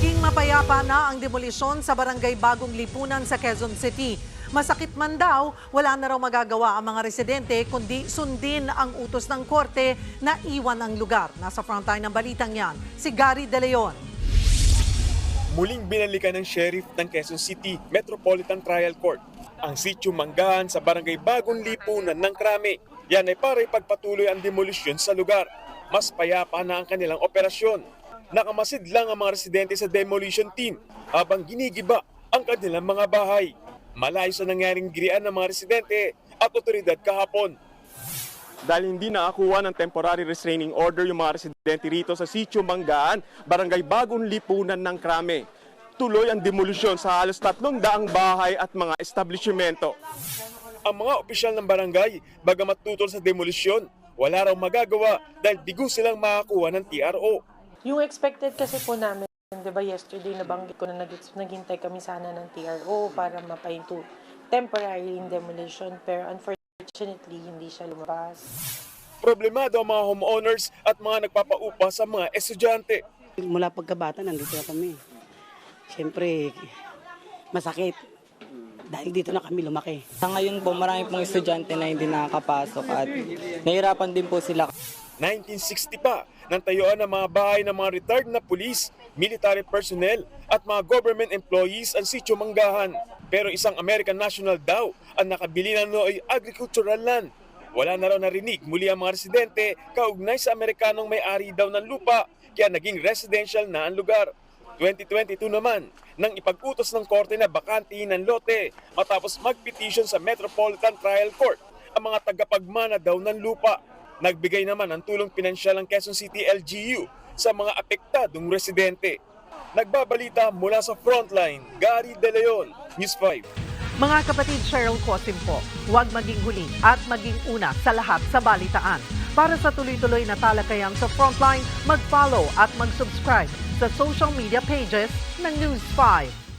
Naging mapayapa na ang demolisyon sa barangay Bagong Lipunan sa Quezon City. Masakit man daw, wala na raw magagawa ang mga residente kundi sundin ang utos ng korte na iwan ang lugar. Nasa frontline ng balitang yan, si Gary De Leon. muling binalikan ng sheriff ng Quezon City Metropolitan Trial Court ang sitio Manggahan sa barangay Bagong Lipunan ng Krame. Yan ay para ipagpatuloy ang demolisyon sa lugar. Mas payapa na ang kanilang operasyon. Nakamasid lang ang mga residente sa demolition team habang ginigiba ang kanilang mga bahay. Malayo sa nangyaring girian ng mga residente at otoridad kahapon. Dahil hindi nakakuha ng temporary restraining order yung mga residente rito sa Sitio Manggaan, Barangay Bagong Lipunan ng Krame. Tuloy ang demolusyon sa halos tatlong daang bahay at mga establishmento. Ang mga opisyal ng barangay, bagamat tutol sa demolusyon, wala raw magagawa dahil bigo silang makakuha ng TRO. Yung expected kasi po namin, di ba yesterday nabanggit ko na nag naghintay kami sana ng TRO para mapahinto temporary in demolition pero unfortunately hindi siya lumabas. Problemado ang mga homeowners at mga nagpapaupa sa mga estudyante. Mula pagkabata, nandito na kami. Siyempre, masakit. Dahil dito na kami lumaki. Sa ngayon po, marami pong estudyante na hindi nakakapasok at nahirapan din po sila 1960 pa nang tayuan ng mga bahay ng mga retired na pulis, military personnel at mga government employees ang sitio Manggahan. Pero isang American national daw ang nakabili ng nooy agricultural land. Wala na raw narinig muli ang mga residente kaugnay sa Amerikanong may-ari daw ng lupa kaya naging residential na ang lugar. 2022 naman, nang ipag-utos ng korte na bakantihin ng lote matapos mag-petition sa Metropolitan Trial Court ang mga tagapagmana daw ng lupa. Nagbigay naman ng tulong pinansyal ang Quezon City LGU sa mga apektadong residente. Nagbabalita mula sa Frontline, Gary De Leon, News 5. Mga kapatid Cheryl Cosim po, huwag maging huli at maging una sa lahat sa balitaan. Para sa tuloy-tuloy na talakayan sa Frontline, mag-follow at mag-subscribe sa social media pages ng News 5.